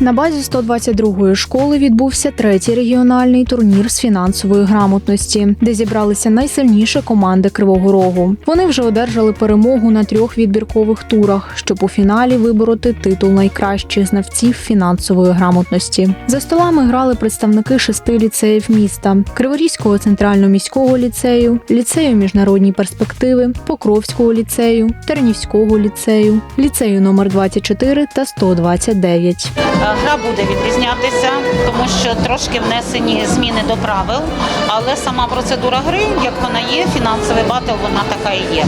На базі 122-ї школи відбувся третій регіональний турнір з фінансової грамотності, де зібралися найсильніші команди Кривого Рогу. Вони вже одержали перемогу на трьох відбіркових турах, щоб у фіналі вибороти титул найкращих знавців фінансової грамотності. За столами грали представники шести ліцеїв міста: Криворізького центрального міського ліцею, ліцею міжнародні перспективи, Покровського ліцею, Тернівського ліцею, ліцею номер 24 та 129. Гра буде відрізнятися, тому що трошки внесені зміни до правил, але сама процедура гри, як вона є, фінансовий батл, вона така і є.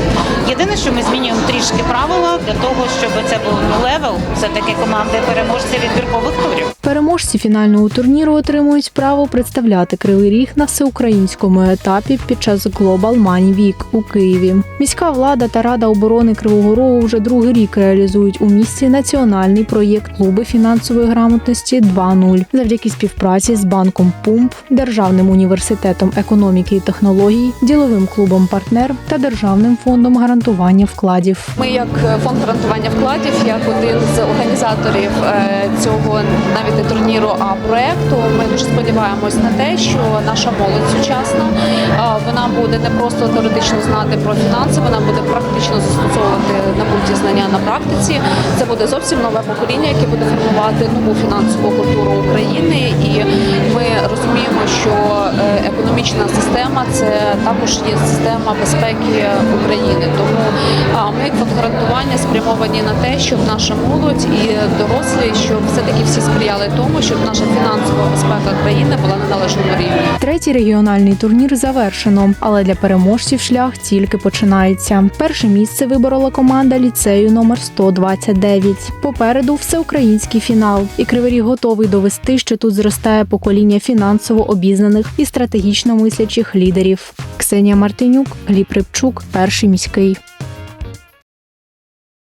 Єдине, що ми змінюємо трішки правила для того, щоб це був левел, все таки команди переможці відбіркових турів. Переможці фінального турніру отримують право представляти Кривий Ріг на всеукраїнському етапі під час Global Money Week у Києві. Міська влада та Рада оборони Кривого Рогу вже другий рік реалізують у місті національний проєкт клуби фінансової грамотності 2.0 завдяки співпраці з банком Пумп, Державним університетом економіки і технологій, діловим клубом Партнер та Державним фондом гарантування вкладів. Ми, як е, фонд гарантування вкладів, як один з організаторів е, цього навіть не турніру, а проекту, ми дуже сподіваємось на те, що наша молодь сучасна е, вона буде не просто теоретично знати про фінанси, вона буде практично застосовувати набуті знання на практиці. Це буде зовсім нове покоління, яке буде формувати нову фінансову культуру України. І ми розуміємо, що е, економічна система це також є система безпеки України. Тому ми як фонд гарантування спрямовані на те, щоб наша молодь і дорослі, щоб все таки всі сприяли тому, щоб наша фінансова безпека країни була на належному рівні. Третій регіональний турнір завершено, але для переможців шлях тільки починається. Перше місце виборола команда ліцею номер 129. Попереду всеукраїнський фінал, і Кривий Ріг готовий довести, що тут зростає покоління фінансово обізнаних і стратегічно мислячих лідерів. Ксенія Мартинюк, Гліб Рибчук, перший міський.